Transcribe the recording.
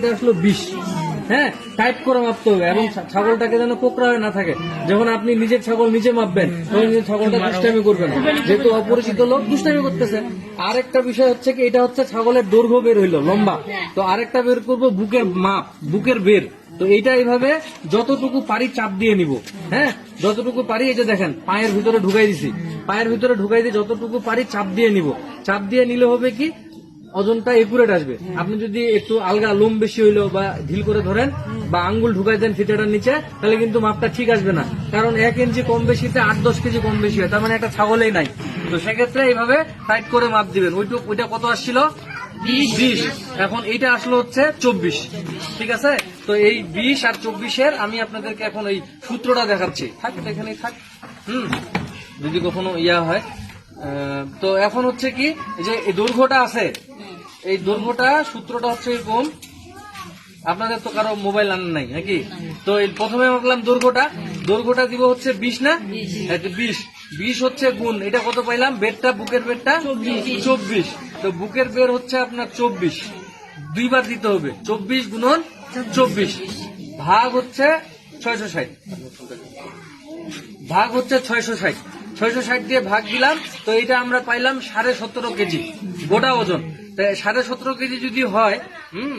এটা আসলো বিষ। হ্যাঁ টাইট করে মাপতে হবে এবং ছাগলটাকে যেন কোকড়া হয়ে না থাকে। যখন আপনি নিজের ছাগল নিজে মাপবেন তখন নিজের ছাগলটা দুষ্টামি করবেন যেহেতু অপরিচিত লোক দুষ্টামি করতেছে। আরেকটা বিষয় হচ্ছে কি এটা হচ্ছে ছাগলের দৈর্ঘ্য বের হইল লম্বা। তো আরেকটা বের করব বুকের মাপ বুকের বের। তো এইটা এইভাবে যতটুকু পারি চাপ দিয়ে নিব। হ্যাঁ যতটুকু পারি এই যে দেখেন পায়ের ভিতরে ঢুকাই দিছি। পায়ের ভিতরে ঢুকাই দিয়ে যতটুকু পারি চাপ দিয়ে নিব। চাপ দিয়ে নিলে হবে কি ওজনটা একুরেট আসবে। আপনি যদি একটু আলগা লোম বেশি হইল বা ঢিল করে ধরেন বা আঙ্গুল ঢুকাই দেন ফিতাটার নিচে তাহলে কিন্তু মাপটা ঠিক আসবে না। কারণ এক ইঞ্চি কম বেশিতে আট দশ কেজি কম বেশি হয় তার মানে একটা ছাগলেই নাই। তো সেক্ষেত্রে এইভাবে টাইট করে মাপ দিবেন। ওইটুক ওইটা কত আসছিল? বিশ। এখন এইটা আসলো হচ্ছে চব্বিশ। ঠিক আছে? তো এই বিশ আর চব্বিশের আমি আপনাদেরকে এখন এই সূত্রটা দেখাচ্ছি। থাক এখানে থাক। হুম। যদি কখনো ইয়া হয়। আহ, তো এখন হচ্ছে কি যে দৈর্ঘ্যটা আছে এই দৈর্ঘ্যটা সূত্রটা হচ্ছে এরকম। আপনাদের তো কারও মোবাইল আনেন নাই নাকি? তো এই প্রথমে মাপলাম দৈর্ঘ্যটা দৈর্ঘ্যটা দিব হচ্ছে বিশ না? বিশ। বিশ। হচ্ছে গুণ। এটা কত পাইলাম? বেডটা বুকের বেডটা চব্বিশ। তো বুকের বের হচ্ছে আপনার চব্বিশ। দুইবার দিতে হবে। চব্বিশ গুণন চব্বিশ। ভাগ হচ্ছে ছয়শো ষাট। ভাগ হচ্ছে ছয়শো ষাট। ছয়শো ষাট দিয়ে ভাগ দিলাম। তো এটা আমরা পাইলাম সাড়ে সতেরো কেজি। গোটা ওজন। সাড়ে সতেরো কেজি যদি হয় হুম?